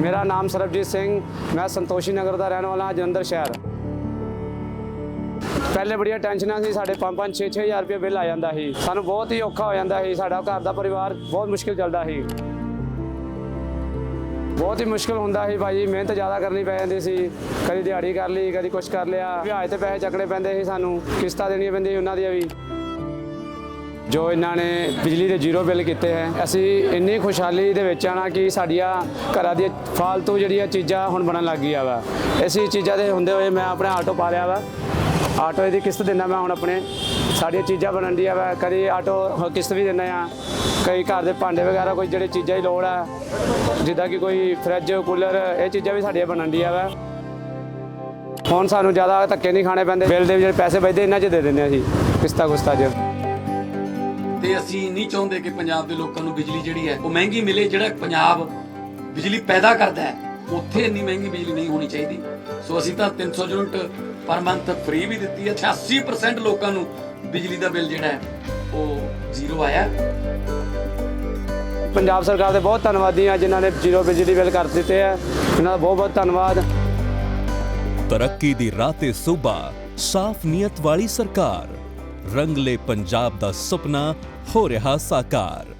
ਮੇਰਾ ਨਾਮ ਸਰਬਜੀਤ ਸਿੰਘ, ਮੈਂ ਸੰਤੋਸ਼ੀ ਨਗਰ ਦਾ ਰਹਿਣ ਵਾਲਾ ਹਾਂ ਜਲੰਧਰ ਸ਼ਹਿਰ। ਪਹਿਲੇ ਬੜੀਆਂ ਟੈਨਸ਼ਨਾਂ ਸੀ, ਸਾਡੇ 5-5 6-6000 ਰੁਪਏ ਬਿੱਲ ਆ ਜਾਂਦਾ ਸੀ। ਸਾਨੂੰ ਬਹੁਤ ਹੀ ਔਖਾ ਹੋ ਜਾਂਦਾ ਸੀ, ਸਾਡਾ ਘਰ ਦਾ ਪਰਿਵਾਰ ਬਹੁਤ ਮੁਸ਼ਕਿਲ ਚੱਲਦਾ ਸੀ। ਬਹੁਤ ਹੀ ਮੁਸ਼ਕਿਲ ਹੁੰਦਾ ਸੀ ਭਾਜੀ ਮਿਹਨਤ ਜ਼ਿਆਦਾ ਕਰਨੀ ਪੈ ਜਾਂਦੀ ਸੀ। ਕਦੀ ਦਿਹਾੜੀ ਕਰ ਲਈ, ਕਦੀ ਕੁਛ ਕਰ ਲਿਆ। ਵਿਆਜ ਤੇ ਪੈਸੇ ਚੱਕਣੇ ਪੈਂਦੇ ਸੀ ਸਾਨੂੰ, ਕਿਸ਼ਤਾਂ ਦੇਣੀਆਂ ਪੈਂਦੀਆਂ ਸੀ ਉਹਨਾਂ ਦੀਆਂ ਵੀ। ਜੋ ਇਹਨਾਂ ਨੇ ਬਿਜਲੀ ਦੇ ਜ਼ੀਰੋ ਬਿੱਲ ਕੀਤੇ ਹੈ। ਅਸੀਂ ਇੰਨੀ ਖੁਸ਼ਹਾਲੀ ਦੇ ਵਿੱਚ ਆਣਾ ਕਿ ਸਾਡੀਆਂ ਘਰਾਂ ਦੀਆਂ ਫਾਲਤੂ ਜਿਹੜੀਆਂ ਚੀਜ਼ਾਂ ਹੁਣ ਬਣਨ ਲੱਗ ਗਈਆਂ ਵਾ। ਇਸੇ ਚੀਜ਼ਾਂ ਦੇ ਹੁੰਦੇ ਹੋਏ ਮੈਂ ਆਪਣਾ ਆਟੋ ਪਾ ਲਿਆ ਵਾ। ਆਟੋ ਦੀ ਕਿਸ਼ਤ ਦਿੰਦਾ ਮੈਂ ਹੁਣ ਆਪਣੇ। ਸਾਡੀਆਂ ਚੀਜ਼ਾਂ ਬਣਨ ਦੀਆਂ ਵਾ। ਕਦੀ ਆਟੋ ਕਿਸ਼ਤ ਵੀ ਦਿੰਦਾ ਆ। ਕਈ ਘਰ ਦੇ ਭਾਂਡੇ ਵਗੈਰਾ ਕੋਈ ਜਿਹੜੇ ਚੀਜ਼ਾਂ ਦੀ ਲੋੜ ਆ। ਜਿੱਦਾਂ ਕਿ ਕੋਈ ਫਰਿੱਜ, ਕੂਲਰ, ਇਹ ਚੀਜ਼ਾਂ ਵੀ ਸਾਡੀਆਂ ਬਣਨ ਦੀਆਂ ਵਾ। ਹੁਣ ਸਾਨੂੰ ਜ਼ਿਆਦਾ ਧੱਕੇ ਨਹੀਂ ਖਾਣੇ ਪੈਂਦੇ। ਬਿੱਲ ਦੇ ਜਿਹੜੇ ਪੈਸੇ ਬਚਦੇ, ਇਹਨਾਂ 'ਚ ਦੇ ਦਿੰਦੇ ਅਸੀਂ। ਕਿਸ਼ਤਾ ਕੁਸ਼ਤਾ 'ਚ। ਤੇ ਅਸੀਂ ਨਹੀਂ ਚਾਹੁੰਦੇ ਕਿ ਪੰਜਾਬ ਦੇ ਲੋਕਾਂ ਨੂੰ ਬਿਜਲੀ ਜਿਹੜੀ ਹੈ ਉਹ ਮਹਿੰਗੀ ਮਿਲੇ ਜਿਹੜਾ ਪੰਜਾਬ ਬਿਜਲੀ ਪੈਦਾ ਕਰਦਾ ਹੈ ਉੱਥੇ ਇੰਨੀ ਮਹਿੰਗੀ ਬਿਜਲੀ ਨਹੀਂ ਹੋਣੀ ਚਾਹੀਦੀ। ਸੋ ਅਸੀਂ ਤਾਂ 300 ਯੂਨਿਟ ਪਰ ਮੰਥ ਫ੍ਰੀ ਵੀ ਦਿੱਤੀ ਹੈ 86% ਲੋਕਾਂ ਨੂੰ ਬਿਜਲੀ ਦਾ ਬਿੱਲ ਜਿਹੜਾ ਹੈ ਉਹ ਜ਼ੀਰੋ ਆਇਆ। ਪੰਜਾਬ ਸਰਕਾਰ ਦੇ ਬਹੁਤ ਧੰਨਵਾਦੀ ਆ ਜਿਨ੍ਹਾਂ ਨੇ ਜ਼ੀਰੋ ਬਿਜਲੀ ਬਿੱਲ ਕਰ ਦਿੱਤੇ ਆ। ਇਹਨਾਂ ਦਾ ਬਹੁਤ ਬਹੁਤ ਧੰਨਵਾਦ। ਤਰੱਕੀ ਦੀ ਰਾਹ ਤੇ ਸੂਬਾ ਸਾਫ਼ ਨੀਅਤ ਵਾਲੀ ਸਰਕਾਰ। ਰੰਗਲੇ ਪੰਜਾਬ ਦਾ ਸੁਪਨਾ ਹੋ ਰਿਹਾ ਸਾਕਾਰ।